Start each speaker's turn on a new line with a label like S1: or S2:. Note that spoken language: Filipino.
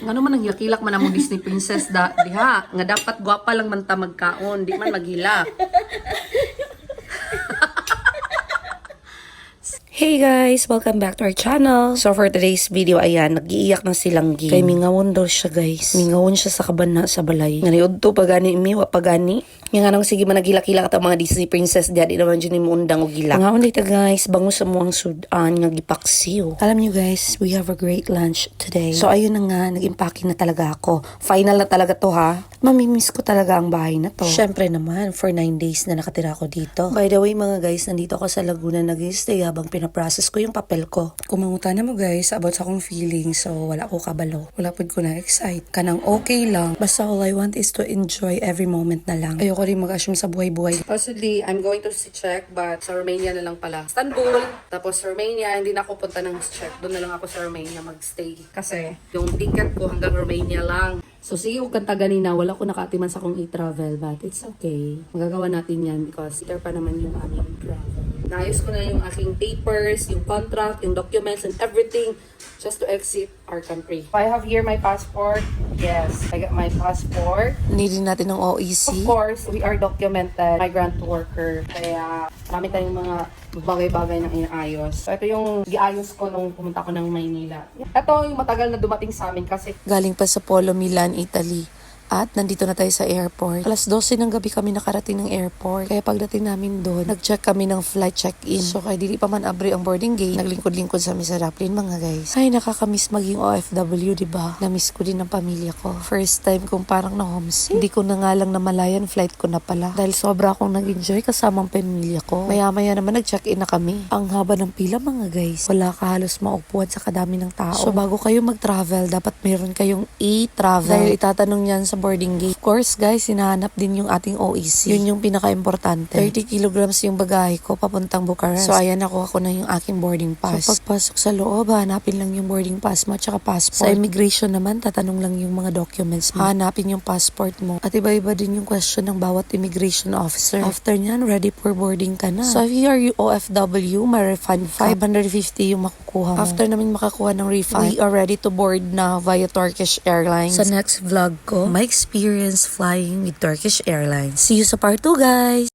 S1: Nga naman ang hilak-hilak man among Disney princess da diha nga dapat gwapa lang man ta magkaon, di man maghilak.
S2: Hey guys! Welcome back to our channel. So for today's video, ayan, nag-iiyak na silang gi. Kay mingawon daw siya guys. Mingawon siya sa kabana sa balay. Nga niud to pagani mi, wa pagani. Nga nga nang sige man nagilak-ilak at ang mga Disney princess diya, di naman dyan mo undang og gilak. Nga dito guys, bango sa muang sudan nga gipaksiw. Alam niyo guys, we have a great lunch today. So ayun na nga, nag-impake na talaga ako. Final na talaga to ha. Mamimiss ko talaga ang bahay na to. Syempre naman, for 9 days na nakatira ako dito. By the way mga guys, nandito ako sa Laguna nag-stay habang pinaprocess ko yung papel ko. Kumanguta na mo guys about sa akong feelings so wala ko kabalo. Wala pod ko na excite. Kanang okay lang. Basta all I want is to enjoy every moment na lang. Ayoko rin mag-assume sa buhay-buhay.
S1: Possibly, I'm going to check but sa Romania na lang pala. Istanbul, tapos Romania, hindi na ako punta ng check. Doon na lang ako sa Romania magstay. Kasi yung ticket ko hanggang Romania lang. So sige, kung kanta ganina, wala ko nakatiman sa akong e-travel but it's okay. Magagawa natin yan because there pa naman yung aming travel. Naayos ko na yung aking papers, yung contract, yung documents and everything just to exit our country. I have here my passport. Yes, I got my passport.
S2: Nilin natin ng
S1: Of
S2: OEC.
S1: course, we are documented migrant worker. Kaya marami tayong mga bagay-bagay na inaayos. So, ito yung giayos ko nung pumunta ko ng Maynila. Ito yung matagal na dumating sa amin kasi
S2: Galing pa sa Polo, Milan, Italy. At nandito na tayo sa airport. Alas 12 ng gabi kami nakarating ng airport. Kaya pagdating namin doon, nag-check kami ng flight check-in. So kaya dili pa man abri ang boarding gate, naglingkod-lingkod sa Miseraplin mga guys. Ay, nakakamiss maging OFW, di ba? Namiss ko din ang pamilya ko. First time kong parang na homesick. Hindi ko na nga lang namalayan flight ko na pala. Dahil sobra akong nag-enjoy kasama ang pamilya ko. Maya-maya naman nag-check-in na kami. Ang haba ng pila mga guys. Wala ka halos maupuan sa kadami ng tao. So bago kayo mag-travel, dapat meron kayong e-travel. Dahil itatanong yan sa boarding gate. Of course guys, hinahanap din yung ating OEC. Yun yung pinaka-importante. 30 kilograms yung bagahe ko papuntang Bucharest. So ayan, nakuha ko na yung aking boarding pass. So pagpasok sa loob, hanapin lang yung boarding pass mo at saka passport. Sa immigration naman, tatanong lang yung mga documents mo. Hanapin yung passport mo. At iba-iba din yung question ng bawat immigration officer. After nyan, ready for boarding ka na. So if you are OFW, may refund 550 yung makukuha mo. After namin makakuha ng refund, we are ready to board na via Turkish Airlines. Sa next vlog ko, my experience flying with Turkish Airlines. See you sa part 2, guys!